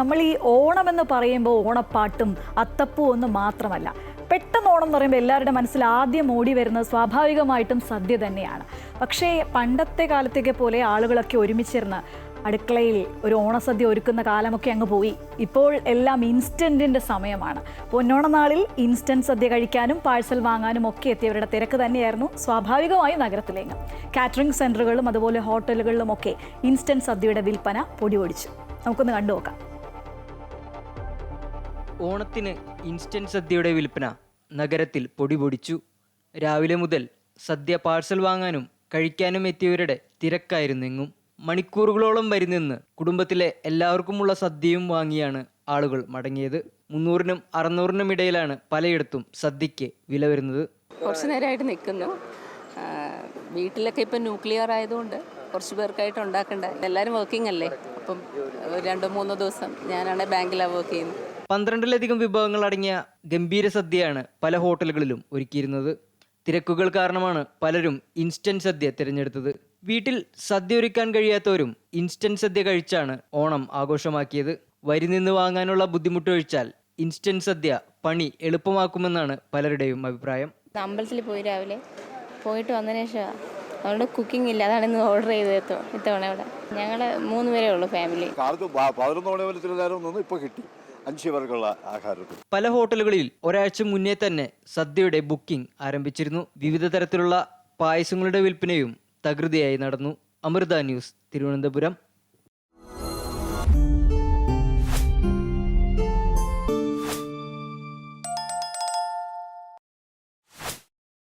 നമ്മൾ ഈ ഓണം എന്ന് പറയുമ്പോൾ ഓണപ്പാട്ടും അത്തപ്പൂ ഒന്നും മാത്രമല്ല. പെട്ടെന്ന് ഓണം എന്ന് പറയുമ്പോൾ എല്ലാവരുടെ മനസ്സിൽ ആദ്യം ഓടി വരുന്നത് സ്വാഭാവികമായിട്ടും സദ്യ തന്നെയാണ്. പക്ഷേ പണ്ടത്തെ കാലത്തേക്ക് പോലെ ആളുകളൊക്കെ ഒരുമിച്ചിരുന്ന് അടുക്കളയിൽ ഒരു ഓണസദ്യ ഒരുക്കുന്ന കാലമൊക്കെ അങ്ങ് പോയി. ഇപ്പോൾ എല്ലാം ഇൻസ്റ്റന്റിന്റെ സമയമാണ്. പൊന്നോണനാളിൽ ഇൻസ്റ്റന്റ് സദ്യ കഴിക്കാനും പാഴ്സൽ വാങ്ങാനും ഒക്കെ എത്തിയവരുടെ തിരക്ക് തന്നെയായിരുന്നു സ്വാഭാവികമായും നഗരത്തിലേക്ക്. കാറ്ററിംഗ് സെന്ററുകളിലും അതുപോലെ ഹോട്ടലുകളിലും ഒക്കെ ഇൻസ്റ്റന്റ് സദ്യയുടെ വിൽപ്പന പൊടിപൊടിച്ചു നമുക്കൊന്ന് കണ്ടു നോക്കാം ഓണത്തിന് ഇൻസ്റ്റന്റ് സദ്യയുടെ വിൽപ്പന നഗരത്തിൽ പൊടിപൊടിച്ചു രാവിലെ മുതൽ സദ്യ പാഴ്സൽ വാങ്ങാനും കഴിക്കാനും എത്തിയവരുടെ തിരക്കായിരുന്നു എങ്ങും. മണിക്കൂറുകളോളം വരി നിന്ന് കുടുംബത്തിലെ എല്ലാവർക്കുമുള്ള സദ്യയും വാങ്ങിയാണ് ആളുകൾ മടങ്ങിയത്. മുന്നൂറിനും അറുന്നൂറിനും ഇടയിലാണ് പലയിടത്തും സദ്യക്ക് വില വരുന്നത്. കുറച്ച് നേരമായിട്ട് നിൽക്കുന്നു. വീട്ടിലൊക്കെ ഇപ്പം ന്യൂക്ലിയർ ആയതുകൊണ്ട് കുറച്ച് പേർക്കായിട്ട് ഉണ്ടാക്കണ്ട. എല്ലാവരും വർക്കിംഗ് അല്ലേ? അപ്പം രണ്ടോ മൂന്നോ ദിവസം ഞാനാണ് ബാങ്കിലാണ് വർക്ക് ചെയ്യുന്നത്. പന്ത്രണ്ടിലധികം വിഭവങ്ങൾ അടങ്ങിയ ഗംഭീര സദ്യയാണ് പല ഹോട്ടലുകളിലും ഒരുക്കിയിരുന്നത്. തിരക്കുകൾ കാരണമാണ് പലരും ഇൻസ്റ്റന്റ് സദ്യ തിരഞ്ഞെടുത്തത്. വീട്ടിൽ സദ്യ ഒരുക്കാൻ കഴിയാത്തവരും ഇൻസ്റ്റന്റ് സദ്യ കഴിച്ചാണ് ഓണം ആഘോഷമാക്കിയത്. വരി നിന്ന് വാങ്ങാനുള്ള ബുദ്ധിമുട്ട് ഒഴിച്ചാൽ ഇൻസ്റ്റന്റ് സദ്യ പണി എളുപ്പമാക്കുമെന്നാണ് പലരുടെയും അഭിപ്രായം. അമ്പലത്തിൽ പോയി രാവിലെ. പോയിട്ട് വന്നതിന് ശേഷം അതുകൊണ്ട് കുക്കിംഗ് ഇല്ല. അതാണ് ഇന്ന് ഓർഡർ ചെയ്തത് ഇത്ത- ഇത്തവണ ഇവിടെ. ഞങ്ങൾ മൂന്ന് പേരേ ഉള്ളൂ ഫാമിലി കാലത്ത് പതിനൊന്ന് മണി നിന്ന് ഇപ്പോൾ കിട്ടി. അഞ്ച് പേർക്കുള്ള ആഹാരത്തിൽ പല ഹോട്ടലുകളിൽ ഒരാഴ്ച മുന്നേ തന്നെ സദ്യയുടെ ബുക്കിംഗ് ആരംഭിച്ചിരുന്നു. വിവിധ തരത്തിലുള്ള പായസങ്ങളുടെ വിൽപ്പനയും തകൃതിയായി നടന്നു. അമൃത ന്യൂസ് തിരുവനന്തപുരം.